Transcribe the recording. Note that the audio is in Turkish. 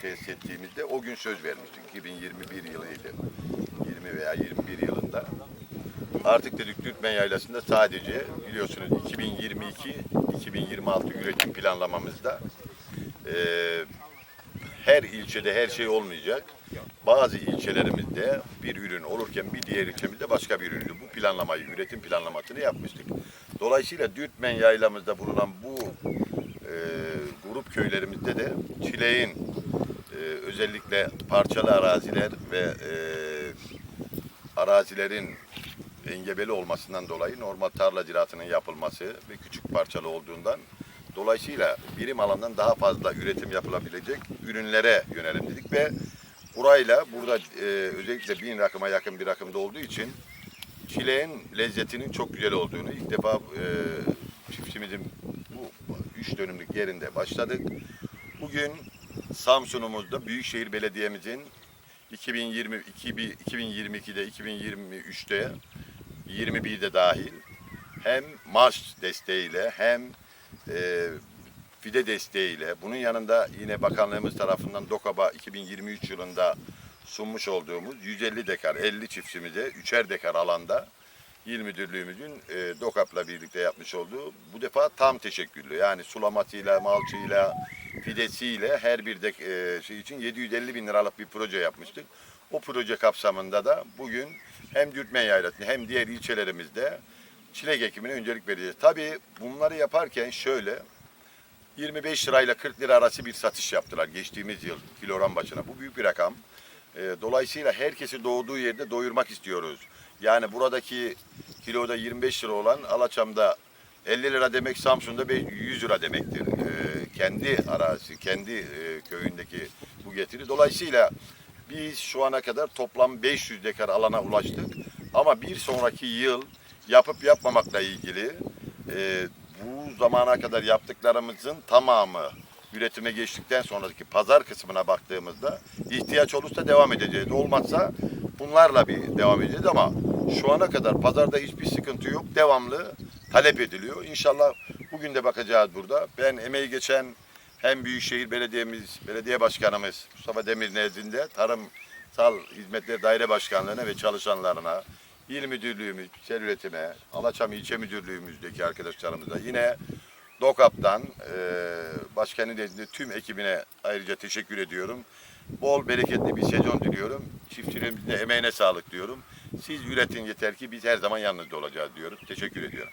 tesis ettiğimizde o gün söz vermiştik. 2021 yılıydı. 20 veya 21 yılında. Artık dedik Dürtmen Yaylası'nda sadece biliyorsunuz 2022-2026 üretim planlamamızda eee her ilçede her şey olmayacak. Bazı ilçelerimizde bir ürün olurken bir diğer ilçemizde başka bir üründü. Bu planlamayı, üretim planlamasını yapmıştık. Dolayısıyla Dürtmen yaylamızda bulunan bu e, grup köylerimizde de çileğin e, özellikle parçalı araziler ve e, arazilerin engebeli olmasından dolayı normal tarla ziraatının yapılması ve küçük parçalı olduğundan dolayısıyla birim alandan daha fazla üretim yapılabilecek ürünlere yönelim dedik ve burayla burada e, özellikle bin rakıma yakın bir rakımda olduğu için çileğin lezzetinin çok güzel olduğunu ilk defa e, çiftçimizin bu üç dönümlük yerinde başladık. Bugün Samsun'umuzda Büyükşehir Belediye'mizin 2020 2022'de 2023'te 21'de dahil hem marş desteğiyle hem e, fide desteğiyle bunun yanında yine bakanlığımız tarafından DOKAB'a 2023 yılında sunmuş olduğumuz 150 dekar 50 çiftçimize 3'er dekar alanda İl Müdürlüğümüzün e, DOKAP'la birlikte yapmış olduğu bu defa tam teşekküllü. Yani sulamasıyla, malçıyla, fidesiyle her bir de, e, şey için 750 bin liralık bir proje yapmıştık. O proje kapsamında da bugün hem Dürtmen Yaylası'nda hem diğer ilçelerimizde çilek ekimine öncelik vereceğiz. Tabii bunları yaparken şöyle 25 lirayla 40 lira arası bir satış yaptılar geçtiğimiz yıl kilogram başına. Bu büyük bir rakam. E, dolayısıyla herkesi doğduğu yerde doyurmak istiyoruz. Yani buradaki kiloda 25 lira olan Alaçam'da 50 lira demek Samsun'da be- 100 lira demektir. E, kendi arazi, kendi e, köyündeki bu getiri. Dolayısıyla biz şu ana kadar toplam 500 dekar alana ulaştık. Ama bir sonraki yıl yapıp yapmamakla ilgili e, bu zamana kadar yaptıklarımızın tamamı üretime geçtikten sonraki pazar kısmına baktığımızda ihtiyaç olursa devam edeceğiz. Olmazsa bunlarla bir devam edeceğiz ama şu ana kadar pazarda hiçbir sıkıntı yok. Devamlı talep ediliyor. İnşallah bugün de bakacağız burada. Ben emeği geçen hem Büyükşehir Belediye'miz, belediye başkanımız Mustafa Demir nezdinde Tarımsal Hizmetler Daire Başkanlığı'na ve çalışanlarına, İl Müdürlüğümüz, Sel Üretime, Alaçam İlçe Müdürlüğümüzdeki arkadaşlarımıza yine DOKAP'tan e, başkanın nezdinde tüm ekibine ayrıca teşekkür ediyorum. Bol bereketli bir sezon diliyorum. Çiftçilerimizin de emeğine sağlık diyorum. Siz üretin yeter ki biz her zaman yanınızda olacağız diyorum. Teşekkür ediyorum.